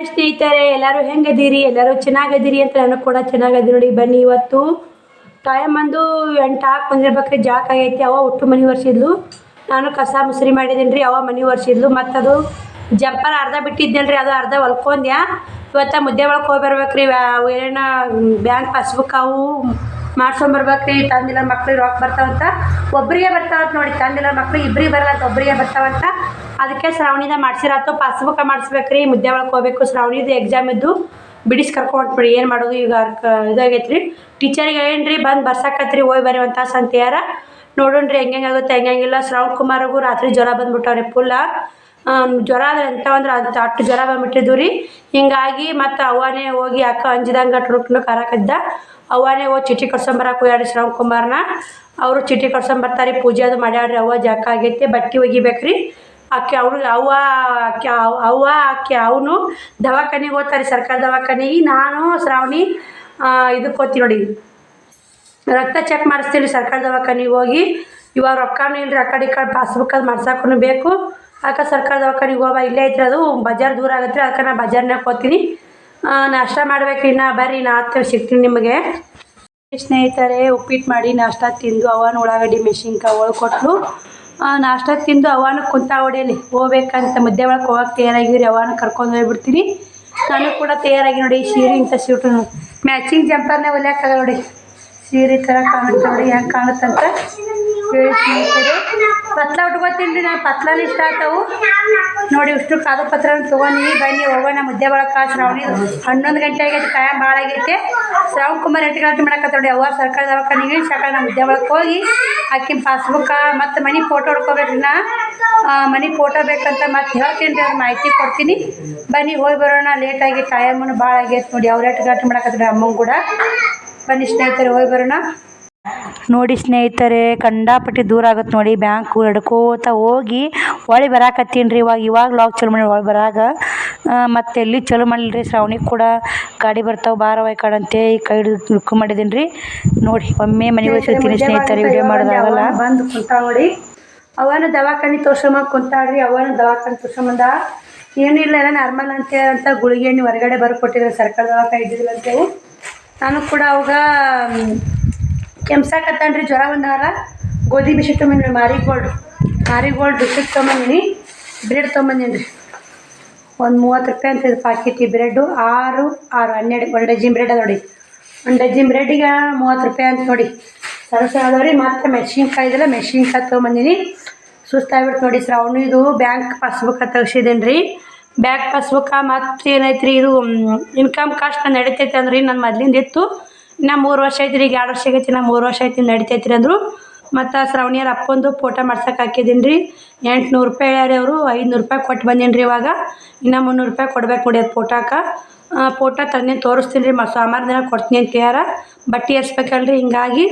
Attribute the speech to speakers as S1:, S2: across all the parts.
S1: ಸ್ನೇಹಿತರೆ, ಎಲ್ಲರೂ ಹೆಂಗದೀರಿ? ಎಲ್ಲರೂ ಚೆನ್ನಾಗದೀರಿ ಅಂತ ನಾನು ಕೂಡ ಚೆನ್ನಾಗದಿ ನೋಡಿ. ಬನ್ನಿ ಇವತ್ತು. ಟೈಮ್ ಬಂದು ಎಂಟು ಹಾಕಿ ಬಂದಿರ್ಬೇಕ್ರಿ. ಜಾಕ್ ಆಗೈತಿ. ಅವ ಒಟ್ಟು ಮನೆ ಒರೆಸಿದ್ಲು. ನಾನು ಕಸ ಮುಸ್ರಿ ಮಾಡಿದ್ದೀನಿ ರೀ ಅವ ಮನೆ ಒರೆಸಿದ್ಲು. ಮತ್ತು ಅದು ಜಂಪರ್ ಅರ್ಧ ಬಿಟ್ಟಿದ್ದೇನೆ ಅದು ಅರ್ಧ ಹೊಲ್ಕೊಂಡ್ಯಾ. ಇವತ್ತು ಮುದ್ದೆ ಒಳಗೆ ಹೋಗಿ ಬರ್ಬೇಕ್ರಿ. ಅವು ಏನೇನ ಬ್ಯಾಂಕ್ ಪಾಸ್ಬುಕ್ ಅವು ಮಾಡ್ಸ್ಕೊಂಬರ್ಬೇಕ್ರಿ ತಂದಿಲ್ಲ ಮಕ್ಳಿಗೆ ರೊಕ್ಕ ಬರ್ತಾವಂತ. ಒಬ್ಬರಿಗೆ ಬರ್ತಾವಂತ ನೋಡಿ ತಂದಿಲ್ಲ ಮಕ್ಳು ಇಬ್ಬರಿಗೆ ಬರಲ್ಲ ಅಂತ ಒಬ್ಬರಿಗೆ ಬರ್ತಾವಂತ. ಅದಕ್ಕೆ ಶ್ರಾವಣಿದ ಮಾಡ್ಸಿರಾತು ಪಾಸ್ಬುಕ್ ಮಾಡಿಸ್ಬೇಕ್ರಿ, ಮುದ್ದೆ ಒಳಗೆ ಹೋಗ್ಬೇಕು. ಶ್ರಾವಣಿದು ಎಕ್ಸಾಮ್ ಇದ್ದು ಬಿಡಿಸಿ ಕರ್ಕೊಂಡ್ಬಿಡಿ ಏನು ಮಾಡೋದು ಈಗ ಇದಾಗೈತೆ ರೀ ಟೀಚರಿಗೆ ಏನ್ರಿ, ಬಂದು ಬರ್ಸಕತ್ರಿ ಹೋಗಿ ಬರ್ರಿ ಒಂದು ತಾಸು ಅಂತೀಯಾರ ನೋಡೋಣ ರೀ ಹೆಂಗೆ ಆಗುತ್ತೆ ಹೆಂಗಿಲ್ಲ ಶ್ರಾವಣ್ ಕುಮಾರ್ಗೂ ರಾತ್ರಿ ಜ್ವರ ಬಂದ್ಬಿಟ್ಟವ್ರಿ ಫುಲ್ಲ ಜ್ವರ ಆದ್ರೆ ಎಂತ ಅಂದ್ರೆ ಅದು ಅಷ್ಟು ಜ್ವರ ಬಂದ್ಬಿಟ್ಟಿದ್ವು ರೀ. ಹಿಂಗಾಗಿ ಮತ್ತು ಅವ್ವನೇ ಹೋಗಿ ಅಕ್ಕ ಅಂಜಿದಂಗೆ ಟುರುಕ್ನು ಕರಕದ್ದ. ಅವ್ವನೇ ಹೋಗಿ ಚೀಟಿ ಕೊಡ್ಸೊಂಬರಕ್ಕೆ ಹೋಗ್ಯಾಡ್ರಿ ಶ್ರವಣ್ ಕುಮಾರ್ನ. ಅವರು ಚೀಟಿ ಕೊಡ್ಸೊಂಬರ್ತಾರೆ ಪೂಜೆ ಅದು ಮಾಡ್ಯಾಡ್ರಿ ಅವ್ವ ಜಾಕ ಆಗೈತೆ, ಬಟ್ಟೆ ಒಗಿಬೇಕ್ರಿ. ಅಕ್ಕಿ ಅವ್ರು ಅವ್ವ ಅಕ್ಕಿ ಅವ್- ಅವ್ವ ಅಕ್ಕಿ ಅವನು ದವಾಖಾನಿಗೆ ಹೋಗ್ತಾರೆ, ಸರ್ಕಾರಿ ದವಾಖಾನೆಗೆ. ನಾನು, ಶ್ರಾವಣಿ ಇದಕ್ಕೆ ಹೋಗ್ತೀನಿ ನೋಡಿ. ರಕ್ತ ಚೆಕ್ ಮಾಡಿಸ್ತೀವಿ ಸರ್ಕಾರಿ ದವಾಖಾನಿಗೆ ಹೋಗಿ. ಇವಾಗ ರೊಕ್ಕನೂ ಇಲ್ರಿ, ಆ ಕಡೆ ಈ ಕಡೆ ಪಾಸ್ಬುಕ್ ಅದು ಮಾಡ್ಸಕ್ಕೂ ಬೇಕು. ಆಕ ಸರ್ಕಾರ ದವಾಖಾನಿಗೆ ಹೋಗ ಇಲ್ಲೇ ಐತ್ರಿ ಅದು ಬಜಾರ್ ದೂರ ಆಗತ್ತೆ, ಅದಕ್ಕೆ ನಾ ಬಜಾರ್ನಾಗ ಹೋಗ್ತೀನಿ. ನಾಷ್ಟ ಮಾಡ್ಬೇಕ್ರಿ ನಾ ಬರ್ರಿ, ನಾ ಹತ್ತಿರ ಸಿಗ್ತೀನಿ ನಿಮಗೆ. ಸ್ನೇಹಿತರೆ ಉಪ್ಪಿಟ್ಟು ಮಾಡಿ ನಾಷ್ಟ ತಿಂದು ಅವನ ಉಳ್ಳಾಗಡ್ಡಿ ಮೆಣಸಿನ್ಕಾಯಿ ಒಳಗೆ ಕೊಟ್ಟಲು ನಾಷ್ಟ ತಿಂದು ಅವನ ಕುಂತ ಹೊಡೆಯಲಿ ಹೋಗ್ಬೇಕಂತ ಮುದ್ದೆ ಒಳಗೆ ಹೋಗಕ್ಕೆ ತಯಾರಾಗಿರಿ ಅವನ ಕರ್ಕೊಂಡು ಹೋಗ್ಬಿಡ್ತೀನಿ. ನಾನು ಕೂಡ ತಯಾರಾಗಿ ನೋಡಿ, ಸೀರೆ ಇಂಥ ಸೀಟು ಮ್ಯಾಚಿಂಗ್ ಜಂಪರ್ನೇ ಹೊಲಿಯೋಕ್ಕಾಗಲ್ಲ ನೋಡಿ. ಸೀರೆ ಥರ ಕಾಣುತ್ತೆ ನೋಡಿ, ಹೆಂಗೆ ಕಾಣುತ್ತಂತ. ಹೇಳಿ ಸ್ನೇಹಿತರೆ. ಪತ್ಲ ಉಟ್ಕೋತೀನಿ ನಾನು ಪತ್ಲನ ಇಷ್ಟ ಆಗ್ತಾವು ನೋಡಿ ಇಷ್ಟು ಕಾದು ಪತ್ರ ತೊಗೊಂಡು ಬನ್ನಿ, ಹೋಗೋಣ ಮುದ್ದೆ ಬಳಕ ಶ್ರಾವಣಿ ಹನ್ನೊಂದು ಗಂಟೆ ಆಗೈತೆ ಟೈಮ್ ಭಾಳ ಆಗೈತೆ. ಶ್ರಾವಣ್ ಕುಮಾರ್ ಎಂಟು ಮಾಡಕತ್ತ ನೋಡಿ ಅವ್ವ ಸರ್ಕಾರಿ ದವಾಖಾನಿಗೆ ಸರ್ಕಾರ ನಮ್ಮ ಮುದ್ದೆ ಒಳಗೆ ಹೋಗಿ. ಆಕಿನ ಪಾಸ್ಬುಕ್ಕ ಮತ್ತು ಮನೆ ಫೋಟೋ ಹೊಡ್ಕೋಬೇಕ್ರಿ ನಾ. ಮನೆ ಫೋಟೋ ಬೇಕಂತ ಮತ್ತೆ ಹೇಳ್ತೀನಿ ರೀ ಮಾಹಿತಿ ಕೊಡ್ತೀನಿ. ಬನ್ನಿ, ಹೋಗಿ ಬರೋಣ ಲೇಟಾಗಿ ಟೈಮನ್ನು ಭಾಳ ಆಗೈತೆ. ನೋಡಿ ಅವ್ರು ಎಂಟು ಗಂಟೆ ಮಾಡಕತ್ತಾರೆ ಅಮ್ಮಂಗೆ ಕೂಡ. ಬನ್ನಿ ಸ್ನೇಹಿತರೆ, ಹೋಗಿ ಬರೋಣ. ನೋಡಿ ಸ್ನೇಹಿತರೆ ಕಂಡಾಪಟ್ಟಿ ದೂರ ಆಗುತ್ತೆ ನೋಡಿ ಬ್ಯಾಂಕ್ ನಡ್ಕೋತ ಹೋಗಿ ಒಳಗೆ ಬರಾಕತ್ತೀನಿ ರೀ ಇವಾಗ. ಇವಾಗ ಲಾಕ್ ಚಲೋ ಮಾಡಿ ಒಳಗೆ ಬರಾಗ. ಮತ್ತೆ ಎಲ್ಲಿ ಚಲೋ ಮಾಡಲ್ರಿ ರೀ ಶ್ರಾವಣಿ ಕೂಡ ಗಾಡಿ ಬರ್ತಾವೆ ಬಾರ ಈ ಕಡಂತೆ ಈ ಕೈ ಹಿಡಿದು ಮಾಡಿದೀನಿ ಮಾಡಿದ್ದೀನಿ ರೀ ನೋಡಿ ಒಮ್ಮೆ ಮನೆ ಹೋಗ್ತೀನಿ ಸ್ನೇಹಿತರೆ ವಿಡಿಯೋ ಮಾಡೋದಾಗಲ್ಲ. ಬಂದು ಕುಂತ ನೋಡಿ. ಅವನ ದವಾಖಾನೆ ತೋರ್ಸಮ್ಮ ಕುಂತಾಳ್ರಿ ಅವನ ದವಾಖಾನೆ ತೋರ್ಸಂಬಂದ ಏನಿಲ್ಲ ಏನ ನಾರ್ಮಲ್ ಅಂತ ಅಂತ ಗುಳಿಗೆ ಹೊರಗಡೆ ಬರ್ಕೊಟ್ಟಿದ್ರು ಸರ್ಕಾರ ದವಾಖಾನೆ ಇದ್ದಿದ್ದಿಲ್ಲ ಅಂತೇವು ನಾನು ಕೂಡ ಅವಾಗ ಕೆಮ್ಸಾಕತ್ತಾನ್ರಿ, ಜ್ವರ ಬಂದಾರ. ಗೋಧಿ ಬಿಸಿ ತೊಗೊಂಬಂದ್ರಿ ಮಾರಿಗೋಲ್ಡ್ ಮಾರಿಗೋಲ್ಡ್ ಬಿಸಿಟ್ ತೊಗೊಂಬಂದಿನಿ ಬ್ರೆಡ್ ತೊಗೊಂಬಂದಿನಿ ರೀ ಒಂದು ಮೂವತ್ತು ರೂಪಾಯಿ ಅಂತ ಇದು ಪಾಕಿಟ್ ಈ ಬ್ರೆಡ್ಡು. ಆರು ಆರು, ಹನ್ನೆರಡು. ಒಂದು ಡಜಿನ್ ಬ್ರೆಡ್ ಅದ ನೋಡಿ. ಒಂದು ಡಜಿನ್ ಬ್ರೆಡ್ಡಿಗೆ ಮೂವತ್ತು ರೂಪಾಯಿ ಅಂತ ನೋಡಿ. ಸರಸ ಸಣ್ಣ ಅದಾವ ರೀ ಮತ್ತು ಮೆಣಸಿನ್ಕಾಯಿ ಇದೆಲ್ಲ ಮೆಣಸಿನ್ಕಾಯಿ ತೊಗೊಂಬಂದಿನಿ ಸುಸ್ತಾಗ್ಬಿಟ್ಟು ನೋಡಿ ಇದು ಬ್ಯಾಂಕ್ ಪಾಸ್ಬುಕ್ ತೆಗ್ಸಿದ್ದೀನಿ ರೀ ಬ್ಯಾಂಕ್ ಪಾಸ್ಬುಕ್ಕ ಮತ್ತು ರೀ ಇದು ಇನ್ಕಮ್ ಕಾಸ್ಟ್ ನಡೀತೈತೆ ಅಂದ್ರೆ. ನನ್ನ ಮೊದ್ಲಿಂದ ಇತ್ತು. ಇನ್ನು ಮೂರು ವರ್ಷ ಐತಿ ರೀ ಈಗ ಎರಡು ವರ್ಷ ಆಗೈತಿ ನಾ ಮೂರು ವರ್ಷ ಐತಿ ನಡಿತೈತಿ ರೀ ಅಂದರು. ಮತ್ತು ಶ್ರವಣಿಯರ ಅಪ್ಪಂದು ಫೋಟೋ ಮಾಡ್ಸಕ್ಕೆ ಹಾಕಿದ್ದೀನಿ ರೀ ಎಂಟುನೂರು ರೂಪಾಯಿ ಹೇಳ್ಯಾರ ಅವರು, ಐದುನೂರು ರೂಪಾಯಿ ಕೊಟ್ಟು ಬಂದೀನಿ ರೀ ಇವಾಗ. ಇನ್ನು ಮುನ್ನೂರು ರೂಪಾಯಿ ಕೊಡ್ಬೇಕು ನೋಡಿ ಅದು ಫೋಟೋಕ್ಕೆ ಫೋಟೋ ತಂದೇನು ತೋರಿಸ್ತೀನಿ ರೀ ಮ ಸೋಮವಾರ ದಿನ ಕೊಡ್ತೀನಿ ಅಂತ ಹೇಳ್ಯಾರ. ಬಟ್ಟೆ ಏರ್ಸ್ಬೇಕಲ್ರಿ ಹಿಂಗಾಗಿ.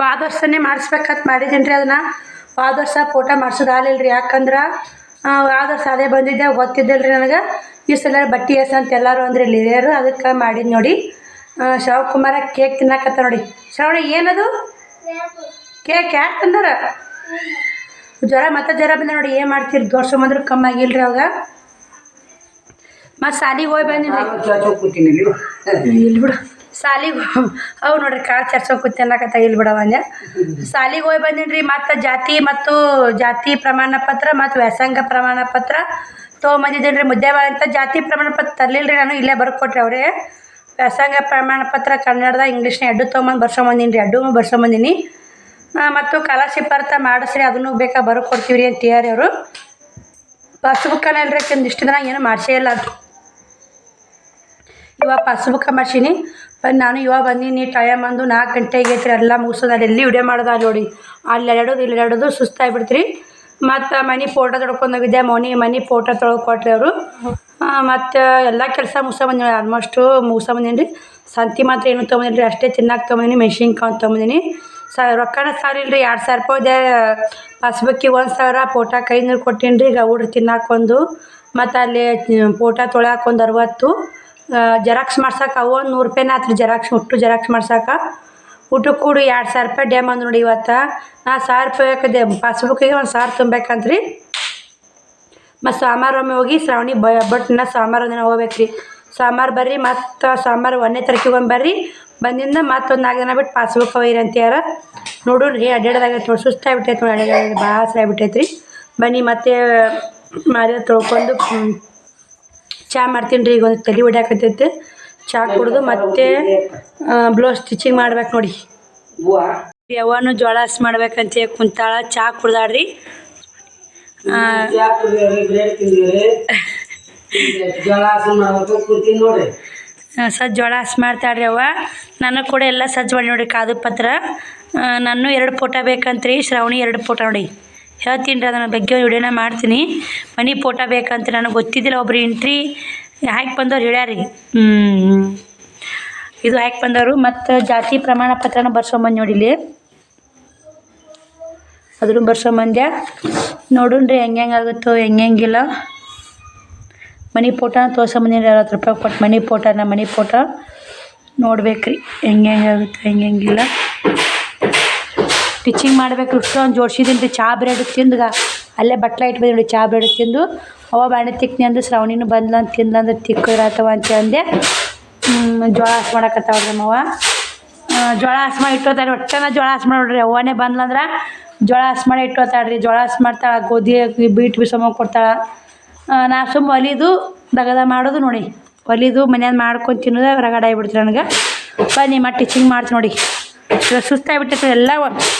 S1: ವಾದ ವರ್ಷನೇ ಮಾಡಿಸ್ಬೇಕಂತ ಮಾಡಿದ್ದೀನಿ ರೀ ಅದನ್ನು. ವಾದ ವರ್ಷ ಫೋಟೋ ಮಾಡ್ಸೋದು ಆಗಲಿಲ್ಲ ರೀ ಯಾಕಂದ್ರೆ ವಾದ ವರ್ಷ ಅದೇ ಬಂದಿದ್ದೆ ಗೊತ್ತಿದ್ದಿಲ್ಲ ರೀ ನನಗೆ. ಈ ಸಲ ಬಟ್ಟೆ ಏರ್ಸ ಅಂತ ಎಲ್ಲರೂ ಅಂದ್ರೆ ಹಿರಿಯರು, ಅದಕ್ಕೆ ಮಾಡಿದ್ದು ನೋಡಿ. ಶಿವಕುಮಾರ ಕೇಕ್ ತಿನ್ನಕತ್ತ ನೋಡಿ. ಶ್ರವಣ ಏನದು? ಕೇಕ್ ಯಾಕೆ ತಂದಾರ? ಜ್ವರ ಮತ್ತೆ ಜ್ವರ ಬಂದ ನೋಡಿ ಏನು ಮಾಡ್ತೀರಿ? ತೋರ್ಸಂಬಂದ್ರೆ ಕಮ್ಮಿ ಆಗಿಲ್ಲ ರೀ ಅವಾಗ. ಮತ್ತು ಸಾಲಿಗೆ ಹೋಗಿ ಬಂದಿನಿ ಇಲ್ಲಿ ಬಿಡು. ಸಾಲಿಗೆ ಅವು ನೋಡ್ರಿ ಕಾಳು ಚರ್ಸೋಕೆ ಕೂತಿ ಅನ್ನಕತ್ತ ಇಲ್ಲಿ ಬಿಡವ ಅಂದೆ. ಸಾಲಿಗೆ ಹೋಗಿ ಬಂದಿನ್ರಿ ಮತ್ತು ಜಾತಿ ಮತ್ತು ಜಾತಿ ಪ್ರಮಾಣ ಪತ್ರ ಮತ್ತು ವ್ಯಾಸಂಗ ಪ್ರಮಾಣ ಪತ್ರ ತೊಗೊಂಬಂದಿದ್ದೀನಿ ರೀ ಮುದ್ದೆ ಅಂತ ಜಾತಿ ಪ್ರಮಾಣ ಪತ್ರ ತರಲಿಲ್ಲ ರೀ ನಾನು ಇಲ್ಲೇ ಬರ್ಕೊಟ್ರಿ ಅವರೇ. ವ್ಯಾಸಂಗ ಪ್ರಮಾಣ ಪತ್ರ ಕನ್ನಡದ, ಇಂಗ್ಲೀಷ್ನ ಎಡ್ಡು ತೊಗೊಂಬಂದು ಬರ್ಸೊಂಬಂದಿನಿ ರೀ. ಎರಡು ಬರ್ಸೊಂಬಂದಿನಿ ಮತ್ತು ಸ್ಕಾಲರ್ಶಿಪ್ ಅರ್ಥ ಮಾಡಿಸ್ರಿ, ಅದನ್ನು ಬೇಕಾ ಬರ್ಕೊಡ್ತೀವಿ ರೀ ಅಂತ ಹೇಳ್ಯಾರಿ ಅವರು. ಪಾಸ್ಬುಕ್ಕಲ್ಲ ಇಲ್ರಿ ಒಂದಿಷ್ಟು ದಿನ ಏನು ಮಾಡಿಸೇ ಇಲ್ಲ ಅದು. ಇವಾಗ ಪಾಸ್ಬುಕ್ ಮಾಡ್ಸೀನಿ. ನಾನು ಇವಾಗ ಬಂದೀನಿ ಟೈಮ್ ಬಂದು ನಾಲ್ಕು ಗಂಟೆಗೆ ಐತ್ರಿ, ಎಲ್ಲ ಮುಗಿಸೋದು. ಅಲ್ಲಿ ಎಲ್ಲಿ ವಿಡಿಯೋ ಮಾಡೋದು ಅಲ್ಲಿ ನೋಡಿ. ಅಲ್ಲಿ ಎರಡೋದು, ಇಲ್ಲಿ ಎರಡೋದು ಸುಸ್ತಾಗ್ಬಿಡ್ತ್ರಿ. ಮತ್ತು ಮನೆ ಫೋಟೋ ತೊಳ್ಕೊಂಡು ಹೋಗಿದ್ದೆ ಮನೆ ಮನೆ ಫೋಟೋ ತೊಳ್ಕೊಟ್ರಿ ಅವರು. ಮತ್ತು ಎಲ್ಲ ಕೆಲಸ ಮುಗಿಸ್ಕೊಂಬಂದಿನಿ ಆಲ್ಮೋಸ್ಟು ಮುಗಿಸ್ಕೊಂಬಂದೀನಿ ರೀ. ಸಂತಿ ಮಾತ್ರ ಏನು ತೊಗೊಂಬಂದಿನಿ ರೀ. ಅಷ್ಟೇ ತಿನ್ನಕ್ಕೆ ತೊಗೊಂಬಂದಿನಿ ಮೆಣಸಿನ್ಕಾಯಿ ತೊಗೊಂಬಂದಿನಿ. ಸ, ರೊಕ್ಕನ ಸಾರಿಲ್ಲ ರೀ ಎರಡು ಸಾವಿರ ರೂಪಾಯಿ ಅದೇ ಪಾಸ್ಬುಕ್ಕಿಗೆ ಒಂದು ಸಾವಿರ ಫೋಟೋಕ್ಕೆ ಐನೂರು ಕೊಟ್ಟೀನಿ ರೀ ಗೌಡ್ರು ತಿನ್ನಕ್ಕೊಂದು ಮತ್ತು ಅಲ್ಲಿ ಫೋಟೋ ತೊಳ್ಯಾಕ ಒಂದು ಅರವತ್ತು. ಜೆರಾಕ್ಸ್ ಮಾಡ್ಸಕ್ಕೆ ಅವು ಒಂದು ನೂರು ರೂಪಾಯಿನ ಆತ್ರಿ ಜೆರಾಕ್ಸ್ ಹುಟ್ಟು ಜೆರಾಕ್ಸ್ ಮಾಡ್ಸಕ್ಕೆ ಊಟಕ್ಕೆ ಕೂಡಿ ಎರಡು ಸಾವಿರ ರೂಪಾಯಿ ಡ್ಯಾಮ್ ಅಂದ್ ನೋಡಿ ಇವತ್ತು. ನಾ ಸಾವಿರ ರೂಪಾಯಿ ಹಾಕಿದೆ ಪಾಸ್ಬುಕ್ಕಿಗೆ ಒಂದು ಸಾವಿರ ತುಂಬೇಕಂತ್ರಿ ಮತ್ತು ಸಾಮಾರೊಮ್ಮೆ ಹೋಗಿ ಶ್ರಾವಣಿ ಬ ಬಟ್ನ ಸೋಮವಾರ ದಿನ ಹೋಗ್ಬೇಕು ರೀ ಸೋಮವಾರ ಬರ್ರಿ ಮತ್ತು ಸೋಮವಾರ ಒಂದನೇ ತಾರೀಕಿಗೆ ಒಮ್ಮೆ ಬರ್ರಿ. ಬಂದಿಂದ ಮತ್ತೊಂದು ನಾಲ್ಕು ದಿನ ಬಿಟ್ಟು ಪಾಸ್ಬುಕ್ ಒಯ್ಯಿರಿ ಅಂತ್ಯಾರ ನೋಡೋಣ ರೀ ಅಡ್ಡಾಡೋದಾಗೈತೆ ನೋಡಿ ಸುಸ್ತಾಗ್ಬಿಟ್ಟೈತೆ ನೋಡಿ ಅಡ್ಡಾಡೋದು ಭಾಳ ಆಗ್ಬಿಟ್ಟೈತೆ ರೀ ಬನ್ನಿ ಮತ್ತೆ ಮಾರಿ ತೊಳ್ಕೊಂಡು ಚಹಾ ಚಾ ಮಾಡ್ತೀನಿ ರೀ ಈಗ ಒಂದು ತಲೆ ಹೊಡ್ಯಾಕತ್ತೈತೆ ಚಾ ಕುಡಿದು ಮತ್ತೆ ಬ್ಲೌಸ್ ಸ್ಟಿಚಿಂಗ್ ಮಾಡ್ಬೇಕು ನೋಡಿ ಯಾವನು ಜೋಳ ಮಾಡ್ಬೇಕಂತ ಕುಂತಾಳ ಚಾ ಕುಡ್ದಾಡ್ರಿ
S2: ಜೋಳ ಹಾಸನ ಮಾಡ್ಬೇಕು ಕೂತೀನಿ ನೋಡ್ರಿ
S1: ಸಜ್ಜ ಜೋಳ ಹಸ್ ಮಾಡ್ತಾಳ್ರಿ ಅವ ನನಗೆ ಕೂಡ ಎಲ್ಲ ಸಜ್ಜ ಮಾಡಿ ನೋಡ್ರಿ ಕಾದು ಪತ್ರ. ನಾನು ಎರಡು ಫೋಟೋ ಬೇಕಂತ್ರಿ, ಶ್ರಾವಣಿ ಎರಡು ಫೋಟೋ ನೋಡಿ. ಹೇಳ್ತೀನಿ ರೀ ಅದನ್ನು ಬಗ್ಗೆ ವಿಡಿಯೋನ ಮಾಡ್ತೀನಿ. ಮನೆ ಫೋಟೋ ಬೇಕಂತ ನನಗೆ ಗೊತ್ತಿದ್ದಿಲ್ಲ, ಒಬ್ರು ಎಂಟ್ರಿ ಹಾಕಿ ಬಂದವ್ರು ಹೇಳ್ಯಾರಿ. ಹ್ಞೂ ಇದು ಹಾಕಿ ಬಂದವರು. ಮತ್ತು ಜಾತಿ ಪ್ರಮಾಣ ಪತ್ರನ ನೋಡಿ ಅದನ್ನು ಮಂದ್ಯ ನೋಡುಣ್ರಿ ಹೆಂಗೆ ಹೆಂಗೆ ಆಗುತ್ತೋ, ಹೆಂಗೆ ಹೆಂಗಿಲ್ಲ. ಮನಿ ಫೋಟೋನ ತೋರ್ಸಂಬಂದಿನಿ ಅರವತ್ತು ರೂಪಾಯಿ ಕೊಟ್ಟು ಮನಿ ಫೋಟೋನ, ಮನಿ ಫೋಟೋ. ನೋಡ್ಬೇಕ್ರಿ ಹೆಂಗೆ ಹೆಂಗೆ ಆಗುತ್ತೆ, ಹೆಂಗೆ ಹೆಂಗಿಲ್ಲ. ಸ್ಟಿಚಿಂಗ್ ಮಾಡ್ಬೇಕು ಇಷ್ಟೊಂದು ಜೋಡ್ಸಿದ್ದೀನಿ ರೀ ಚಾ ಬ್ರೆಡ್ ತಿಂದು ಅಲ್ಲೇ ಬಟ್ಲ ಇಟ್ಬಿದ್ದೀನಿ ಬಂದಿ ನೋಡಿ, ಚಾ ಬ್ರೆಡ್ ತಿಂದು. ಅವ ಬಾಣೆ ತಿಕ್ನಿ ಅಂದ್ರೆ ಶ್ರಾವಣಿನೂ ಬಂದ್ಲ ಅಂತ ತಿಂದ ಅಂದ್ರೆ ತಿಕ್ಕಿದ್ರಾತವ ಅಂತ ಅಂದೆ. ಜೋಳ ಹಾಸ್ ಮಾಡಕತ್ತಾವ ನಮ್ಮವ್ವ. ಜೋಳ ಹಾಸು ಮಾಡಿ ಇಟ್ಟೋತಾರೆ, ಒಟ್ಟನ ಜೋಳ ಹಾಸು ನೋಡ್ರಿ, ಅವ್ವನೇ ಬಂದ್ಲಂದ್ರೆ ಜೋಳ ಹಸ್ ಮಾಡಿ ಇಟ್ಟೋತಾಳ್ರಿ ಜೋಳ ಹಸ್ ಮಾಡ್ತಾಳೆ, ಗೋಧಿ ಬೀಟ್ ಬಿಸಮ ಕೊಡ್ತಾಳೆ. ನಾ ಸುಮ್ಮ ಒಲಿದು ದಗದ ಮಾಡೋದು ನೋಡಿ. ಒಲಿದು ಮನ್ಯಾಗ ಮಾಡ್ಕೊಂಡು ತಿನ್ನೋದು ರಗಡ ಆಗಿಬಿಡ್ತು ನನಗೆ. ಬನ್ನಿ ಮತ್ತೆ ಟೀಚಿಂಗ್ ಮಾಡ್ತೀನಿ ನೋಡಿ. ಇವಾಗ ಸುಸ್ತಾಗ್ಬಿಟ್ಟೈತೆ ಎಲ್ಲ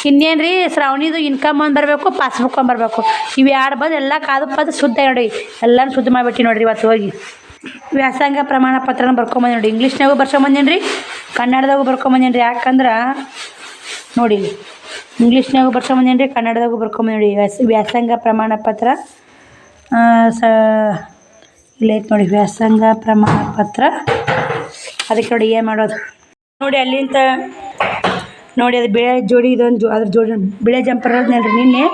S1: ಇನ್ನೇನು ರೀ ಶ್ರಾವಣಿದು ಇನ್ಕಮ್ ಒಂದು ಬರಬೇಕು ಪಾಸ್ಬುಕ್ ಒಂದು ಬರಬೇಕು. ಇವು ಎರಡು ಬಂದು ಎಲ್ಲ ಕಾದು ಪದ ಶುದ್ಧ ನೋಡಿ. ಎಲ್ಲನೂ ಶುದ್ಧ ಮಾಡಿಬಿಟ್ಟು ನೋಡಿರಿ ಇವತ್ತು ಹೋಗಿ. ವ್ಯಾಸಂಗ ಪ್ರಮಾಣ ಪತ್ರನ ಬರ್ಕೊಂಬಂದಿ ನೋಡಿ. ಇಂಗ್ಲೀಷ್ನಾಗೂ ಬರ್ಕೊಂಬಂದೇನು ರೀ ಕನ್ನಡದಾಗೂ ಬರ್ಕೊಂಬಂದೇನು ರೀ ಯಾಕಂದ್ರೆ ನೋಡಿ ಇಂಗ್ಲೀಷ್ನಾಗೂ ಬರ್ಕೊಂಬಂದೇನಿ ರೀ ಕನ್ನಡದಾಗೂ ನೋಡಿ. ವ್ಯಾಸ, ವ್ಯಾಸಂಗ ಪ್ರಮಾಣ ಪತ್ರ. ಸ ಇಲ್ಲೈತೆ ನೋಡಿ, ವ್ಯಾಸಂಗ ಪ್ರಮಾಣ ಪತ್ರ. ಅದಕ್ಕೆ ನೋಡಿ ಏನು ಮಾಡೋದು. ನೋಡಿ ಅಲ್ಲಿಂದ ನೋಡಿ ಅದು ಬಿಳೆ ಜೋಡಿ ಇದೊಂದು ಅದ್ರ ಜೋಡಿ, ಬಿಳೆ ಜಂಪರ್ ನೋಡ್ರಿ ನಿನ್ನೆ.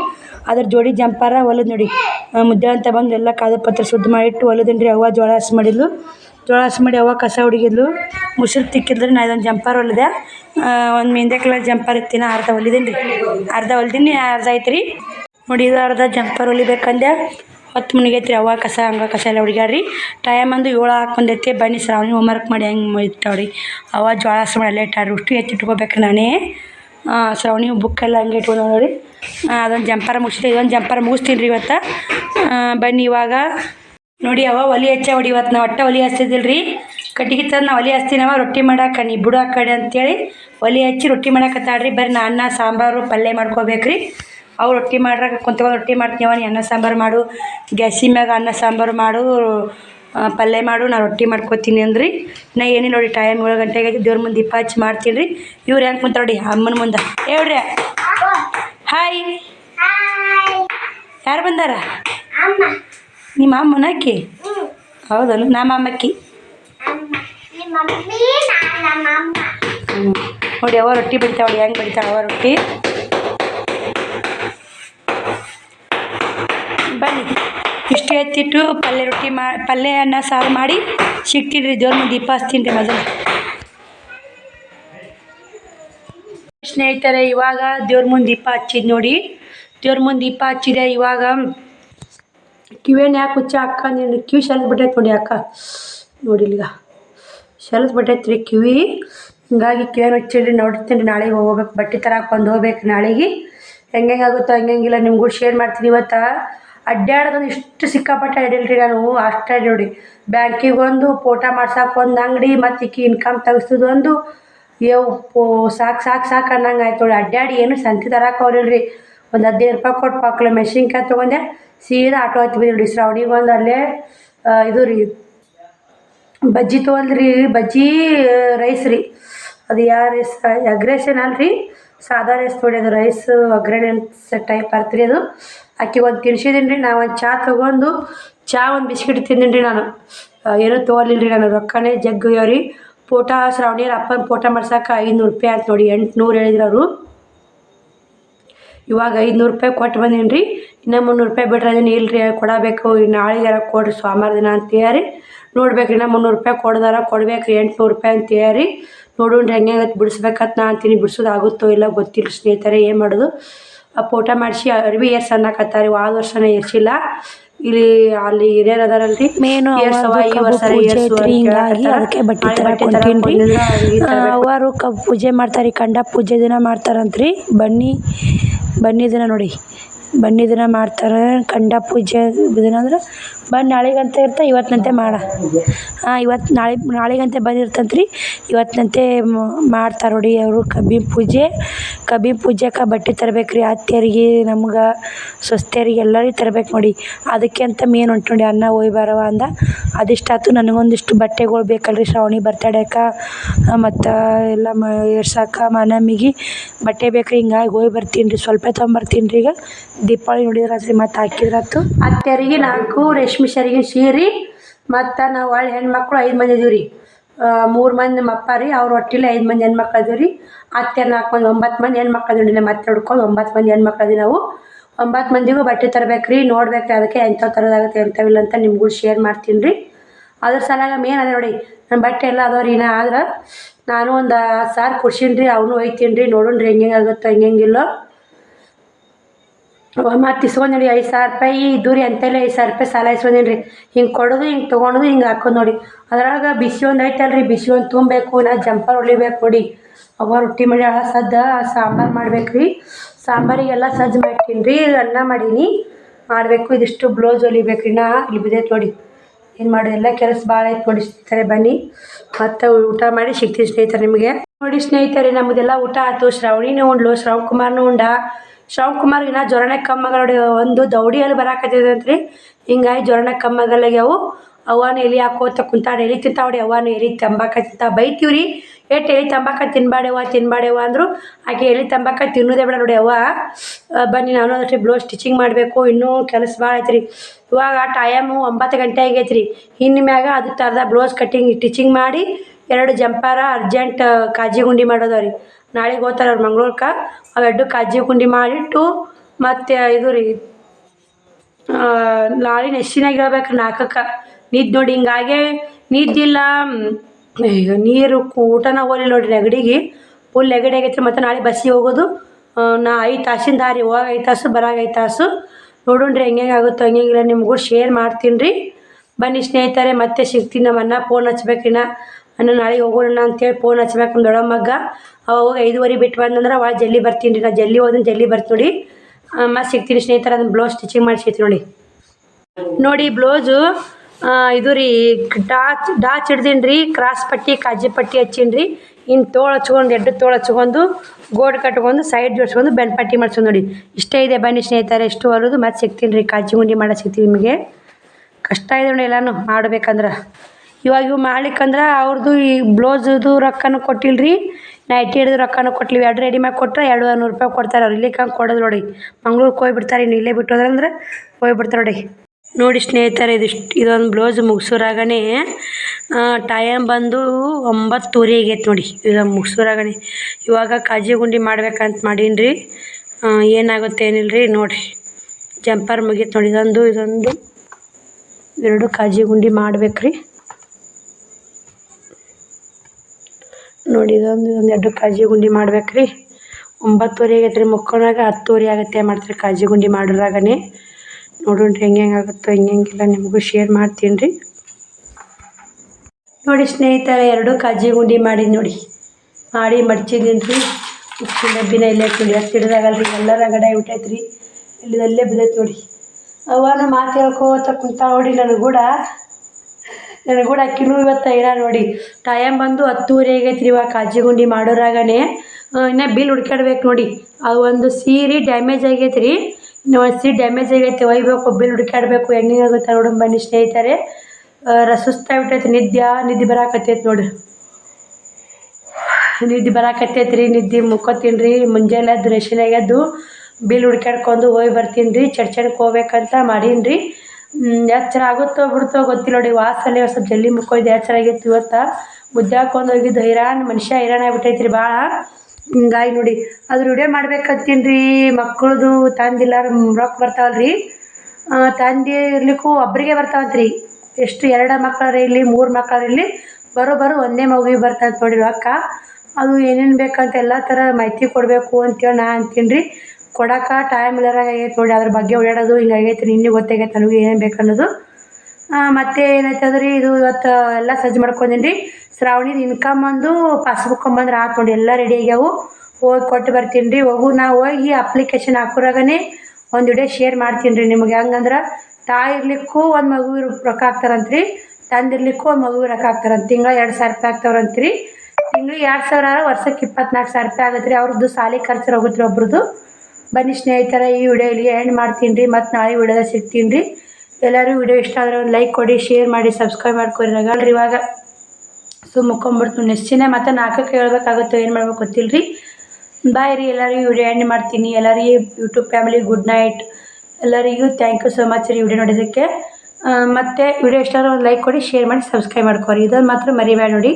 S1: ಅದ್ರ ಜೋಡಿ ಜಂಪರ ಹೊಲದ್ ನೋಡಿ. ಮುದ್ದೆ ಅಂತ ಬಂದು ಎಲ್ಲ ಕಾದು ಪತ್ರ ಶುದ್ಧ ಮಾಡಿಟ್ಟು ಹೊಲದನ್ರಿ ಅವ್ವ ಜೋಳ ಹಸಿ ಮಾಡಿದ್ಲು. ಜೋಳ ಹಸಿ ಮಾಡಿ ಅವ್ವ ಕಸ ಹೊಡಿಗಿದ್ಲು ಮುಸುರು ತಿಕ್ಕಿದ್ರೆ ನಾ ಇದೊಂದು ಜಂಪರ್ ಹೊಲಿದೆ. ಒಂದು ಮೆಹಂದೆ ಕಲರ್ ಜಂಪರ್ ಇತ್ತಿನ ಅರ್ಧ ಹೊಲಿದೀನಿ ರೀ. ಅರ್ಧ ಹೊಲಿದೀನಿ ಅರ್ಧ ಐತೆ ರೀ. ನೋಡಿ ಇದು ಅರ್ಧ ಜಂಪರ್ ಹೊಲಿಬೇಕಂದೆ ಹೊತ್ತು ಮುನಿಗೈತೆ ರೀ ಕಸ ಹಂಗೆ ಕಸ ಎಲ್ಲ ಹೊಡಿಗ್ಯಾಡ್ರಿ ಟೈಮ್ ಅಂದು ಏಳು ಹಾಕೊಂಡೈತಿ ಬನ್ನಿ ಶ್ರಾವಣಿ ಹೋಮ್ವರ್ಕ್ ಮಾಡಿ ಹೆಂಗೆ ಇರ್ತಾವ್ರಿ ಅವ ಜೋಳ ಹಸಿ ಮಾಡಿ ಎಲ್ಲ ಇಟ್ಟಾರ ಉಷ್ಟು ಎತ್ತಿ ಇಟ್ಕೋಬೇಕು ನಾನೇ. ಆ, ಶ್ರಾವಣಿ ಬುಕ್ ಎಲ್ಲ ಹಂಗೆ ಇಟ್ಕೊಂಡು ನೋಡಿ ಅದೊಂದು ಜಂಪರ್ ಮುಗಿಸಿದೆ ಇದೊಂದು ಜಂಪರ್ ಮುಗಿಸ್ತೀನಿ ರೀ ಇವತ್ತು. ಬನ್ನಿ ಇವಾಗ. ನೋಡಿ ಅವ ಒಲಿ ಹಚ್ಚ ಹೊಡಿ ಇವತ್ತು ನಾವು ಒಟ್ಟ ಒಲಿ ಹಚ್ತಿದ್ದಿಲ್ರಿ ಕಟ್ಟಿಗೆ ತಂದು ನಾವು ಒಲಿ ಹಚ್ತೀನವ ರೊಟ್ಟಿ ಮಾಡಕ್ಕೆ ನೀ ಬಿಡು ಆ ಕಡೆ ಅಂತೇಳಿ ಒಲಿ ಹಚ್ಚಿ ರೊಟ್ಟಿ ಮಾಡಕತ್ತಾಳ್ರಿ ಬರ್ರಿ ನಾ ಅನ್ನ ಸಾಂಬಾರು ಪಲ್ಯ ಮಾಡ್ಕೋಬೇಕ್ರಿ. ಅವು ರೊಟ್ಟಿ ಮಾಡ್ರಾಗ ಕುಂತ್ಕೊಂಡು ರೊಟ್ಟಿ ಮಾಡ್ತೀವ ನೀ ಅನ್ನ ಸಾಂಬಾರು ಮಾಡು. ಗ್ಯಾಸಿ ಮ್ಯಾಗ ಅನ್ನ ಸಾಂಬಾರು ಮಾಡು. ಪಲ್ಯ ಮಾಡು ನಾ ರೊಟ್ಟಿ ಮಾಡ್ಕೊತೀನಿ ಅಂದ್ರಿ. ನಾ ಏನೇ ನೋಡಿ ಟೈಮ್ ಏಳು ಗಂಟೆಗೆ ದೇವ್ರ ಮುಂದೆ ದೀಪ ಹಚ್ಚಿ ಮಾಡ್ತೀನಿ ರೀ ಇವ್ರು ಹೆಂಗೆ ಕುಂತ ನೋಡಿ ಅಮ್ಮನ ಮುಂದೆ. ಹೇಳ್ರಿ. ಹಾಯ್ ಯಾರು ಬಂದಾರ? ನಿಮ್ಮ ಅಮ್ಮನಕ್ಕಿ ಹೌದಲ್ಲ, ನಮ್ಮ ಅಮ್ಮಕ್ಕಿ? ಹ್ಞೂ ನೋಡಿ ಅವ ರೊಟ್ಟಿ ಬಿಡ್ತಾವ ನೋಡಿ ಹೆಂಗೆ ಬಿಡ್ತಾವ ಅವ ರೊಟ್ಟಿ? ಬನ್ನಿ, ಇಷ್ಟು ಎತ್ತಿಟ್ಟು ಪಲ್ಯ ರೊಟ್ಟಿ ಮಾ ಅನ್ನ ಸಾರು ಮಾಡಿ ಸಿಗ್ತೀನಿ ರೀ ದೇವ್ರ ಮುಂದೆ ದೀಪ ಹಚ್ತೀನಿ ರೀ ಮೊದಲು ಸ್ನೇಹಿತರೆ, ಇವಾಗ ದೇವ್ರ ಮುಂದೆ ದೀಪ ಹಚ್ಚಿದ್ ನೋಡಿ ದೇವ್ರ ಮುಂದೆ ದೀಪ ಹಚ್ಚಿದೆ ಇವಾಗ ಕಿವಿಯನ್ನು ಯಾಕೆ ಹುಚ್ಚ ಅಕ್ಕ? ನೀನು ಕಿವಿ ಶಲ್ಸ್ ಬಿಟ್ಟೈತೆ ನೋಡಿ ಅಕ್ಕ. ನೋಡಿ ಈಗ ಬಿಟ್ಟೈತೆ ರೀ ಕಿವಿ ಹಿಂಗಾಗಿ ಕಿವೇನು ಹುಚ್ಚಿಡ್ರಿ ನೋಡ್ತೀನಿ ರೀ ನಾಳೆಗೆ ಹೋಗ್ಬೇಕು. ಬಟ್ಟೆ ತರಕ್ಕೆ ಬಂದು ಹೋಗ್ಬೇಕು ನಾಳೆಗೆ. ಹೆಂಗೆ ಆಗುತ್ತೋ ನಿಮ್ಮ ನಿಮಗೂ ಶೇರ್ ಮಾಡ್ತೀನಿ ಇವತ್ತು. ಅಡ್ಡಾಡೋದೊಂದು ಇಷ್ಟು ಸಿಕ್ಕಾಪಟ್ಟೆ ರೀ ನಾನು. ಅಷ್ಟೇ ನೋಡಿ. ಬ್ಯಾಂಕಿಗೆ ಒಂದು, ಫೋಟೋ ಮಾಡ್ಸಕ್ಕೆ ಒಂದು, ಅಂಗಡಿ, ಮತ್ತು ಈಕಿ ಇನ್ಕಮ್ ತೆಗಿಸೋದು ಒಂದು. ಯಪ್ಪೋ ಸಾಕು ಸಾಕು ಸಾಕು ಅನ್ನಂಗೆ ಆಯ್ತು ನೋಡಿ ಅಡ್ಡಾಡಿ ಏನು ಸಂತಿ ತರಕ್ಕೆ ಹೋಗ್ಲಿಲ್ರಿ. ಒಂದು ಹದಿನೈದು ರೂಪಾಯಿ ಕೊಟ್ಟು ಪಾಕ್ಲೆ ಮೆಣಸಿನ್ಕಾಯಿ ತೊಗೊಂಡೆ. ಸೀದಾ ಆಟೋ ಹತ್ತಿ ಶ್ರಾವಣಿ ಒಂದು ಅಲ್ಲೇ ಇದು ರೀ, ಬಜ್ಜಿ ತೊಗೊಂಡ್ರಿ, ಬಜ್ಜಿ ರೈಸ್ ರೀ. ಅದು ಯಾವ ರೈಸ್ ಅಗ್ರೇಷನ್ ಅಲ್ರಿ, ಸಾದಾ ರೈಸ್ ನೋಡಿ ಅದು ರೈಸ್ ಒಗ್ಗರಣೆ ಅಂತ ಟೈಪ್ ಬರ್ತ್ರಿ ಅದು. ಆಕಿಗೆ ಒಂದು ತಿನ್ಸಿದೀನಿ ರೀ, ನಾ ಒಂದು ಚಾ ತೊಗೊಂಡು, ಚಾ ಒಂದು ಬಿಸ್ಕಿಟ್ ತಿಂದೀನಿ ರೀ ನಾನು. ಏನೂ ತೊಗೊಲಿಲ್ಲ ರೀ ನಾನು, ರೊಕ್ಕನೇ ಜಗ್ಗು ರೀ ಫೋಟೋ ಶ್ರಾವಣಿಯರ ಅಪ್ಪನ ಪೋಟ ಮಾಡ್ಸಕ್ಕೆ ಐನೂರು ರೂಪಾಯಿ ಆಯ್ತು ನೋಡಿ, ಎಂಟುನೂರು ಹೇಳಿದ್ರು ಅವರು. ಇವಾಗ ಐದುನೂರು ರೂಪಾಯಿ ಕೊಟ್ಟು ಬಂದೀನಿ ರೀ ಇನ್ನೂ ಮುನ್ನೂರು ರೂಪಾಯಿ ಬಿಟ್ರೆ ಇಲ್ಲ ಇಲ್ರಿ ಕೊಡಬೇಕು. ನಾಳೆಗಾರ ಕೊಡ್ರಿ ಸೋಮವಾರ ದಿನ ಅಂತ ಹೇಳಿ ನೋಡ್ಬೇಕು ರೀ ನಾ ಮುನ್ನೂರು ರೂಪಾಯಿ ಕೊಡ್ದಾರ ಕೊಡ್ಬೇಕು ರೀ ಎಂಟುನೂರು ರೂಪಾಯಿ ಅಂತ ನೋಡೋಣ ರೀ ಹೆಂಗೆ ಆಗತ್ತೆ ಬಿಡಿಸ್ಬೇಕಂತ ನಾ ಅಂತೀನಿ. ಬಿಡಿಸೋದಾಗುತ್ತೋ ಇಲ್ಲ ಗೊತ್ತಿಲ್ಲ ಸ್ನೇಹಿತರೆ, ಏನು ಮಾಡೋದು? ಆ ಫೋಟೋ ಮಾಡಿಸಿ ಏರ್ಸ್ ಅನ್ನಕತ್ತಾರೆ, ವಾದ ವರ್ಷನೇ ಏರ್ಸಿಲ್ಲ. ಇಲ್ಲಿ ಅಲ್ಲಿ ಹಿರಿಯರ್ ಅದಾರಲ್ರಿ?
S3: ಮೇನು ಹಿಂಗಾಗಿ ಅದಕ್ಕೆ ಬಟ್ಟೆ. ಅವರು ಕಬ್ಬು ಪೂಜೆ ಮಾಡ್ತಾರೆ ಕಂಡ ಪೂಜೆ ದಿನ ಮಾಡ್ತಾರಂತ್ರಿ. ಬನ್ನಿ ಬನ್ನಿ ದಿನ ನೋಡಿ. ಬನ್ನಿ ದಿನ ಮಾಡ್ತಾರೆ ಕಂಡ ಪೂಜೆ ದಿನ ಅಂದ್ರೆ ಬಂದು ನಾಳೆಗಂತ ಇರ್ತೆ ಇವತ್ತಿನಂತೆ ಮಾಡು. ಹಾಂ, ಇವತ್ತು ನಾಳೆ ನಾಳೆಗಂತೆ ಬಂದಿರ್ತಂತ್ರಿ ಇವತ್ತಿನಂತೆ ಮಾಡ್ತಾರೆ ನೋಡಿ ಅವರು ಕಬ್ಬಿನ ಪೂಜೆ. ಕಬ್ಬಿನ ಪೂಜೆಗೆ ಬಟ್ಟೆ ತರ್ಬೇಕು ರೀ ಅತ್ತೆಯರಿಗೆ, ನಮ್ಗೆ ಸೊಸ್ತೆಯರಿಗೆ ಎಲ್ಲರಿಗೆ ತರ್ಬೇಕು ನೋಡಿ. ಅದಕ್ಕೆ ಅಂತ ಮೇನ್ ಹೊಂಟು ನೋಡಿ ಅನ್ನ ಹೋಯ್ ಬರವ ಅಂದ. ಅದಿಷ್ಟಾತು ನನಗೊಂದಿಷ್ಟು ಬಟ್ಟೆಗಳು ಬೇಕಲ್ರಿ, ಶ್ರಾವಣಿ ಬರ್ತಡೇಕ. ಮತ್ತು ಎಲ್ಲ ಮ ಮನಮಿಗಿ ಬಟ್ಟೆ ಬೇಕ್ರಿ. ಹಿಂಗಾಗಿ ಹೋಗಿ ಬರ್ತೀನಿ ರೀ ಸ್ವಲ್ಪ ತೊಗೊಂಬರ್ತೀನಿ ರೀ ಈಗ. ದೀಪಾವಳಿ ನೋಡಿದ್ರಾತ್ರಿ ಮತ್ತೆ ಹಾಕಿದ್ರಾತು
S1: ಅತ್ತೆರಿಗೆ ನಾಲ್ಕು, ರೇಷ್ಮೆ ಸರಿಗೆ ಸೀರೆ ಮತ್ತು ನಾವು ಒಳ್ಳೆ ಹೆಣ್ಮಕ್ಳು ಐದು ಮಂದಿ ಇದೀವಿ ರೀ ಮೂರು ಮಂದಿ ನಮ್ಮ ಅಪ್ಪ ರೀ, ಅವ್ರ ಒಟ್ಟಿಲಿ ಐದು ಮಂದಿ ಹೆಣ್ಮಕ್ಳು ಅದೀವಿ ರೀ ಅತ್ತೆ ನಾಲ್ಕು ಮಂದಿ, ಒಂಬತ್ತು ಮಂದಿ ಹೆಣ್ಮಕ್ಳು ಅದೀವಿ ರೀ ನಮ್ಮ ಅತ್ತೆ ಹುಡ್ಕೊಂಡು ಒಂಬತ್ತು ಮಂದಿ ಹೆಣ್ಮಕ್ಳು ಅದೀವಿ ನಾವು. ಒಂಬತ್ತು ಮಂದಿಗೂ ಬಟ್ಟೆ ತರ್ಬೇಕು ರೀ ನೋಡ್ಬೇಕು ರೀ ಅದಕ್ಕೆ ಎಂಥವು ಥರದಾಗುತ್ತೆ ಎಂಥವಿಲ್ಲ ಅಂತ ನಿಮಗೂ ಶೇರ್ ಮಾಡ್ತೀನಿ ರೀ. ಅದ್ರ ಸಲಾಗ ಮೇನ್ ಅದ ನೋಡಿ ನನ್ನ ಬಟ್ಟೆ ಎಲ್ಲ ಅದಾವ ರೀ ಇನ್ನ ಆದ್ರೆ. ನಾನು ಒಂದು ಸಾರು ಕೊಡ್ಸೀನಿ ರೀ ಅವನು ಒಯ್ತೀನಿ ರೀ ನೋಡೋಣ ರೀ ಹೆಂಗೆ ಆಗುತ್ತೋ ಹೆಂಗೆಂಗಿಲ್ಲೋ ಮತ್ತು ಇಸ್ಕೊಂಡಿ ಐದು ಸಾವಿರ ರೂಪಾಯಿ ಇದ್ದು ರೀ ಅಂತೆಲ್ಲ ಐದು ಸಾವಿರ ರೂಪಾಯಿ ಸಾಲ ಇಸ್ಕೊಂಡೀನಿ ಹಿಂಗೆ ಕೊಡೋದು, ಹಿಂಗೆ ತೊಗೊಳೋದು ಹಿಂಗೆ ಹಾಕೋದು ನೋಡಿ. ಅದ್ರಾಗ ಬಿಸಿ ಒಂದು ಐತಲ್ಲ ರೀ ಬಿಸಿ ಒಂದು ತುಂಬಬೇಕು ನಾ ಜಂಪರ್ ಹೊಲಿಬೇಕು ನೋಡಿ. ಅವ ರೊಟ್ಟಿ ಮಾಡಿ ಸದ್ದ ಸಾಂಬಾರು ಮಾಡ್ಬೇಕು ರೀ ಸಾಂಬಾರಿಗೆಲ್ಲ ಸಜ್ಜು ಮಾಡ್ತೀನಿ ರೀ, ಅನ್ನ ಮಾಡೀನಿ. ಮಾಡಬೇಕು, ಇದಿಷ್ಟು ಬ್ಲೌಸ್ ಹೊಲಿಬೇಕು ರೀ ನಾ ಇಲ್ಲಿ ಬಿದ್ದೈತೆ ನೋಡಿ. ಏನು ಮಾಡಿ ಎಲ್ಲ ಕೆಲಸ ಭಾಳ ಐತೆ ನೋಡಿ ಸ್ನೇಹಿತರೆ, ಬನ್ನಿ. ಮತ್ತು ಊಟ ಮಾಡಿ ಸಿಗ್ತೀನಿ ಸ್ನೇಹಿತರೆ ನಿಮಗೆ. ನೋಡಿ ಸ್ನೇಹಿತರೆ ನಮ್ಮದೆಲ್ಲ ಊಟ ಆಯ್ತು. ಶ್ರಾವಣಿನೂ ಉಂಡ್ಲು ಶ್ರಾವಣ್ ಕುಮಾರ್ನೂ ಉಂಡ. ಶ್ರಾವಣ್ ಕುಮಾರ್ ಇನ್ನ ಜ್ವರನೇ ಕಮ್ಮಗ ನೋಡಿ ಒಂದು ದೌಡಿಯಲ್ಲಿ ಬರಾಕತ್ತೈತಂತ್ರಿ ಹಿಂಗಾಗಿ ಜ್ವರನೇ ಅವು ಅವನ ಎಲಿ ಹಾಕೋತ ಕುಂತಾಡ, ಎಲಿ ತಿಂತಾವಡಿ ಅವನ ಎಲಿ ತಂಬಾಕ ತಿಂತ ಬೈತೀವ್ರಿ. ಏಟ್ ಎಲೆ ತಂಬಾಕ ತಿನ್ಬಾಡ್ಯವ ತಿನ್ಬಾಡ್ಯವ ಅಂದರು. ಆಕೆ ಎಲಿ ತಂಬಾಕ ತಿನ್ನೋದೇ ಬೇಡ ನೋಡಿ ಅವ್ವ ಬನ್ನಿ ನಾನು ಅದಕ್ಕೆ ಬ್ಲೌಸ್ ಸ್ಟಿಚಿಂಗ್ ಮಾಡಬೇಕು, ಇನ್ನೂ ಕೆಲಸ ಭಾಳ ಐತ್ರಿ. ಇವಾಗ ಟೈಮು ಒಂಬತ್ತು ಗಂಟೆ ಆಗೈತ್ರಿ. ಇನ್ನು ಮ್ಯಾಗ ಅದು ಥರದ ಬ್ಲೌಸ್ ಕಟ್ಟಿಂಗ್ ಸ್ಟಿಚಿಂಗ್ ಮಾಡಿ ಎರಡು ಜಂಪಾರ ಅರ್ಜೆಂಟ್ ಕಾಜಿ ಗುಂಡಿ ಮಾಡೋದವ ರೀ ನಾಳೆಗೆ ಹೋಗ್ತಾರೆ ಅವ್ರು ಮಂಗ್ಳೂರ್ಗೆ ಅವೆಡ್ಡು ಕಾಜಿ ಕುಂಡಿ ಮಾಡಿಟ್ಟು ಮತ್ತು ಇದು ರೀ ನಾಳೆ ನೆಸ್ಸಿನಾಗ ಹೇಳ್ಬೇಕು ನಾಲ್ಕಕ್ಕೆ ನಿದ್ದು ನೋಡಿ ಹಿಂಗಾಗೆ ನಿದ್ದಿಲ್ಲ ನೀರು ಊಟನ ಹೋಗಲಿಲ್ಲ ನೋಡ್ರಿ ನೆಗಡಿಗೆ. ಫುಲ್ ನೆಗಡಿ ಆಗೈತೆ ಮತ್ತು ನಾಳೆ ಬಸ್ಸಿಗೆ ಹೋಗೋದು. ನಾ ಐದು ತಾಸಿನ ದಾರಿ ಹೋಗ ಐದು ತಾಸು, ಬರಾಗ ಐದು ತಾಸು. ನೋಡೋಣ ರೀ ಹೆಂಗೆಂಗೆ ಆಗುತ್ತೋ ಹಂಗಿಲ್ಲ ನಿಮಗೂ ಶೇರ್ ಮಾಡ್ತೀನಿ ರೀ. ಬನ್ನಿ ಸ್ನೇಹಿತರೆ, ಮತ್ತೆ ಸಿಗ್ತೀನಿ ನಮ್ಮನ್ನ ಫೋನ್ ಹಚ್ಬೇಕ್ರಿ ನಾ ಅಣ್ಣ, ನಾಳೆಗೆ ಹೋಗೋಣ ಅಂತೇಳಿ ಫೋನ್ ಹಚ್ಬೇಕು ನಮ್ಮ ದೊಡ್ಡಮ್ಮಗ. ಅವಾಗ ಐದುವರೆ ಬಿಟ್ಟು ಬಂದಂದ್ರೆ ಅವಾಗ ಜಲ್ದಿ ಬರ್ತೀನಿ ರೀ, ನಾ ಜಲ್ದಿ ಹೋದ್ರೆ ಜಲ್ದಿ ಬರ್ತೀನಿ ನೋಡಿ. ಮತ್ತು ಸಿಗ್ತೀನಿ ಸ್ನೇಹಿತರೆ ಅದನ್ನ ಬ್ಲೌಸ್ ಸ್ಟಿಚಿಂಗ್ ಮಾಡಿ ಸಿಗ್ತೀನಿ ನೋಡಿ ನೋಡಿ ಬ್ಲೌಸು ಇದು ರೀ, ಡಾಚ್ ಡಾಚ್ ಹಿಡ್ದೀನಿ ರೀ ಕ್ರಾಸ್ ಪಟ್ಟಿ, ಕಾಜಿ ಪಟ್ಟಿ ಹಚ್ಚೀನಿ ರೀ. ಇನ್ನು ತೋಳು ಹಚ್ಕೊಂಡು, ಎಡ್ಡು ತೋಳು ಹಚ್ಕೊಂಡು ಗೋಡ್ ಕಟ್ಕೊಂಡು ಸೈಡ್ ಜೋಡಿಸ್ಕೊಂಡು ಬೆನ್ ಪಟ್ಟಿ ಮಾಡ್ಸ್ಕೊಂಡು ನೋಡಿ. ಇಷ್ಟೇ ಇದೆ ಬನ್ನಿ ಸ್ನೇಹಿತರೆ ಎಷ್ಟು ಹೊಲದು ಮತ್ತೆ ಸಿಗ್ತೀನಿ ರೀ, ಕಾಜಿ ಗುಂಡಿ ಮಾಡೋ ಸಿಗ್ತೀವಿ ನಿಮಗೆ. ಕಷ್ಟ ಇದೆ ನೋಡಿ ಎಲ್ಲನೂ, ಮಾಡ್ಬೇಕಂದ್ರೆ. ಇವಾಗ ಇವು ಮಾಡ್ಲಿಕ್ಕಂದ್ರೆ ಅವ್ರದ್ದು ಈ ಬ್ಲೌಸದು ರೊಕ್ಕನೂ ಕೊಟ್ಟಿಲ್ಲ ರೀ ನೈಟಿ ಹಿಡಿದು ರೊಕ್ಕನೂ ಕೊಟ್ಲಿವಿ. ಎರಡು ರೆಡಿ ಮಾಡಿ ಕೊಟ್ಟರೆ ಎರಡು ನೂರು ರೂಪಾಯಿ ಕೊಡ್ತಾರೆ. ಅವ್ರು ಇಲ್ಲಿಕ್ಕಂಗೆ ಕೊಡೋದು ನೋಡಿ. ಮಂಗ್ಳೂರ್ಗೆ ಹೋಗ್ಬಿಡ್ತಾರೆ ಇನ್ನು ಇಲ್ಲೇ ಬಿಟ್ಟು ಹೋದ್ರಂದ್ರೆ ಹೋಗ್ಬಿಡ್ತಾರೆ ನೋಡಿ. ನೋಡಿ ಸ್ನೇಹಿತರೆ, ಇದಿಷ್ಟು ಇದೊಂದು ಬ್ಲೌಸ್ ಮುಗ್ಸೋರಾಗನೇ ಟೈಮ್ ಬಂದು ಒಂಬತ್ತುವರೆ ಆಗೈತೆ ನೋಡಿ. ಇದು ಮುಗ್ಸೋರಾಗನೇ. ಇವಾಗ ಕಾಜಿ ಗುಂಡಿ ಮಾಡ್ಬೇಕಂತ ಮಾಡೀನಿ ರೀ ಏನಾಗುತ್ತೆ ಏನಿಲ್ಲ ರೀ ನೋಡಿರಿ. ಜಂಪರ್ ಮುಗೀತು ನೋಡಿ. ಇದೊಂದು ಇದೊಂದು, ಎರಡು ಕಾಜಿ ಗುಂಡಿ ಮಾಡ್ಬೇಕು ರೀ ನೋಡಿ, ಇದೊಂದು ಒಂದು ಎರಡು ಕಾಜಿ ಗುಂಡಿ ಮಾಡ್ಬೇಕ್ರಿ. ಒಂಬತ್ತುವರೆ ಆಗೈತೆ ರೀ ಮುಕ್ಕೊಳಾಗ ಹತ್ತುವರೆ ಆಗುತ್ತೆ ಮಾಡ್ತೀರಿ ಕಾಜಿ ಗುಂಡಿ ಮಾಡೋರಾಗನೇ ನೋಡೋಣ್ರಿ, ಹೆಂಗೆ ಹೆಂಗೆ ಆಗುತ್ತೋ, ಹೆಂಗೆ ಹೆಂಗಿಲ್ಲ ನಿಮಗೂ ಶೇರ್ ಮಾಡ್ತೀನಿ ರೀ. ನೋಡಿ ಸ್ನೇಹಿತರೆ, ಎರಡು ಕಾಜಿ ಗುಂಡಿ ಮಾಡಿ ನೋಡಿ. ಮಾಡಿ ಮಡ್ಚಿದ್ದೀನಿ ರೀ. ಉಪ್ಪಿನ ಡಬ್ಬಿನ ಇಲ್ಲೇ ನೋಡಿ ಎಷ್ಟು ಹಿಡ್ದಾಗಲ್ಲ ರೀ. ಎಲ್ಲ ರಗಡೆ ಬಿಟ್ಟೈತೆ ರೀ. ಇಲ್ಲಿದಲ್ಲೇ ಬಿದ್ದೈತೆ ನೋಡಿ. ಅವನು ಮಾತು ಹೇಳ್ಕೋತ ಕುಂತ ನೋಡಿ ನನಗೆ ಕೂಡ ನನಗೆ ಕೂಡ ಅಕ್ಕಿನೂ ಇವತ್ತು ಇಲ್ಲ ನೋಡಿ. ಟೈಮ್ ಬಂದು ಹತ್ತುವರೆ ಆಗೈತೆ ರೀ ಇವಾಗ ಕಾಜಿ ಗುಂಡಿ ಮಾಡೋರಾಗನೇ. ಇನ್ನು ಬಿಲ್ ಹುಡ್ಕಾಡ್ಬೇಕು ನೋಡಿ. ಅದು ಒಂದು ಸೀರೆ ಡ್ಯಾಮೇಜ್ ಆಗೈತೆ ರೀ ಇನ್ನು ಒಂದು ಸೀರೆ ಡ್ಯಾಮೇಜ್ ಆಗೈತೆ, ಒಯ್ಬೇಕು, ಬಿಲ್ ಹುಡ್ಕಾಡ್ಬೇಕು ಹೆಂಗೆ ಆಗುತ್ತೆ ನೋಡೋಣ ಬನ್ನಿ ಸ್ನೇಹಿತರೆ. ಸುಸ್ತಾಗ್ಬಿಟ್ಟೈತೆ, ನಿದ್ದೆ ನಿದ್ದೆ ಬರಾಕತ್ತೈತೆ ನೋಡ್ರಿ ನಿದ್ದೆ ಬರಾಕತ್ತೈತೆ ರೀ ನಿದ್ದೆ ಮುಕ್ಕೋತೀನಿ ರೀ ಮುಂಜಾನೆ ಎದ್ದು ರೇಷನ್ ಬಿಲ್ ಹುಡ್ಕಾಡ್ಕೊಂಡು ಹೋಗಿ ಬರ್ತೀನಿ ರೀ ಚರ್ಚಣಕ್ಕೆ ಹೋಗ್ಬೇಕಂತ ಮಾಡೀನಿ ರೀ ಎಚ್ಚರ ಆಗುತ್ತೋ ಬಿಡ್ತೋ ಗೊತ್ತಿಲ್ಲ ನೋಡಿ, ವಾಸಲ್ಲಿ ಸ್ವಲ್ಪ ಜಲ್ದಿ ಮುಕ್ಕೋಯ್ದು ಎಚ್ಚರ ಆಗೈತಿ ಇವತ್ತು? ಮುದ್ದೆ ಹೋಗಿದ್ದು ಹೈರಾಣ, ಮನುಷ್ಯ ಹೈರಾಣ ಆಗ್ಬಿಟ್ಟೈತ್ರಿ ಭಾಳ ಹಿಂಗಾಗಿ ನೋಡಿ ಅದು ವಿಡಿಯೋ ಮಾಡ್ಬೇಕಂತೀನಿ ರೀ ಮಕ್ಕಳದು ತಂದಿಲ್ಲ ರೊಕ್ಕ ಬರ್ತಾವಲ್ಲ ರೀ ತಂದೆ ಇರ್ಲಿಕ್ಕೂ ಒಬ್ಬರಿಗೆ ಬರ್ತಾವಂತ್ರಿ. ಎಷ್ಟು ಎರಡು ಮಕ್ಕಳು ಇಲ್ಲಿ ಮೂರು ಮಕ್ಕಳು ಇಲ್ಲಿ ಬರೋ ಬರೋ ಒಂದೇ ಮಗುವಿಗೆ ಬರ್ತಂತ ನೋಡಿ ರೊಕ್ಕ ಅದು ಏನೇನು ಬೇಕಂತ ಎಲ್ಲ ಥರ ಮಾಹಿತಿ ಕೊಡಬೇಕು ಅಂತೇಳಿ ನಾ ಅಂತೀನಿ ರೀ ಕೊಡೋಕೆ ಟೈಮ್ ಇಲ್ಲರಾಗ ಆಗೈತೆ ನೋಡಿ ಅದ್ರ ಬಗ್ಗೆ ಓಡಾಡೋದು ಹಿಂಗಾಗೈತೆ ನಿನ್ನೆ ಗೊತ್ತಾಗೈತೆ ನನಗೆ ಏನು ಬೇಕು ಅನ್ನೋದು. ಆ, ಮತ್ತೆ ಏನೈತೆ ಅಂದ್ರೆ ಇದು ಇವತ್ತು ಎಲ್ಲ ಸಜ್ಜು ಮಾಡ್ಕೊಂಡೀನಿ ರೀ ಶ್ರಾವಣಿದು ಇನ್ಕಮ್ ಬಂದು ಪಾಸ್ಬುಕ್ ಬಂದ್ರೆ ಆತು ನೋಡಿ ಎಲ್ಲ ರೆಡಿ ಆಗ್ಯಾವು. ಹೋಗಿ ಕೊಟ್ಟು ಬರ್ತೀನಿ ರೀ ಹೋಗು ನಾ ಹೋಗಿ ಅಪ್ಲಿಕೇಶನ್ ಹಾಕೋರಾಗನೇ ಒಂದು ವಿಡಿಯೋ ಶೇರ್ ಮಾಡ್ತೀನಿ ರೀ ನಿಮಗೆ. ಹೆಂಗಂದ್ರೆ ತಾಯಿ ಇರ್ಲಿಕ್ಕೂ ಒಂದು ಮಗು ಇರ್- ರೊಕ್ಕ ಹಾಕ್ತಾರಂತ್ರಿ. ತಂದಿರ್ಲಿಕ್ಕೂ ಒಂದು ಮಗು ರೊಕ್ಕ ಹಾಕ್ತಾರಂತ ತಿಂಗಳ ಎರಡು ಸಾವಿರ ರೂಪಾಯಿ ಆಗ್ತಾವ್ರಂತ್ರಿ ತಿಂಗಳಿಗೆ ಎರಡು ಸಾವಿರ ವರ್ಷಕ್ಕೆ ಇಪ್ಪತ್ನಾಲ್ಕು ಸಾವಿರ ರೂಪಾಯಿ ಆಗತ್ತೆ ರೀ ಅವ್ರದ್ದು ಸಾಲಿ ಖರ್ಚು ಹೋಗುತ್ತೆ ಒಬ್ರದ್ದು ಬನ್ನಿ ಸ್ನೇಹಿತರ, ಈ ವಿಡಿಯೋ ಇಲ್ಲಿಗೆ ಎಂಡ್ ಮಾಡ್ತೀನಿ. ರೀ ಮತ್ತು ನಾಳೆ ವಿಡಿಯೋದಾಗ ಸಿಗ್ತೀನಿ. ರೀ ಎಲ್ಲರೂ ವಿಡಿಯೋ ಇಷ್ಟ ಆದರೆ ಒಂದು ಲೈಕ್ ಕೊಡಿ ಶೇರ್ ಮಾಡಿ ಸಬ್ಸ್ಕ್ರೈಬ್ ಮಾಡ್ಕೊರಿ. ನಗಲ್ರಿ ಇವಾಗ. ಸೊ ಮುಕ್ಕೊಂಬಿಡ್ತು. ನೆಸ್ಟಿನೇ ಮತ್ತೆ ನಾಲ್ಕಕ್ಕೆ ಹೇಳ್ಬೇಕಾಗುತ್ತೆ, ಏನು ಮಾಡ್ಬೇಕು ಗೊತ್ತಿಲ್ಲ ರೀ ಬಾಯ್ ರೀ ಎಲ್ಲರಿಗೂ ವಿಡಿಯೋ ಎಂಡ್ ಮಾಡ್ತೀನಿ. ಎಲ್ಲರಿಗೂ ಯೂಟ್ಯೂಬ್ ಫ್ಯಾಮಿಲಿ ಗುಡ್ ನೈಟ್ ಎಲ್ಲರಿಗೂ ಥ್ಯಾಂಕ್ ಯು ಸೊ ಮಚ್ ರೀ ವಿಡಿಯೋ ನೋಡೋದಕ್ಕೆ ಮತ್ತೆ ವಿಡಿಯೋ ಇಷ್ಟ ಆದರೆ ಒಂದು ಲೈಕ್ ಕೊಡಿ ಶೇರ್ ಮಾಡಿ ಸಬ್ಸ್ಕ್ರೈಬ್ ಮಾಡ್ಕೊರಿ. ಇದನ್ನು ಮಾತ್ರ ಮರಿಬೇಡ ನೋಡಿ.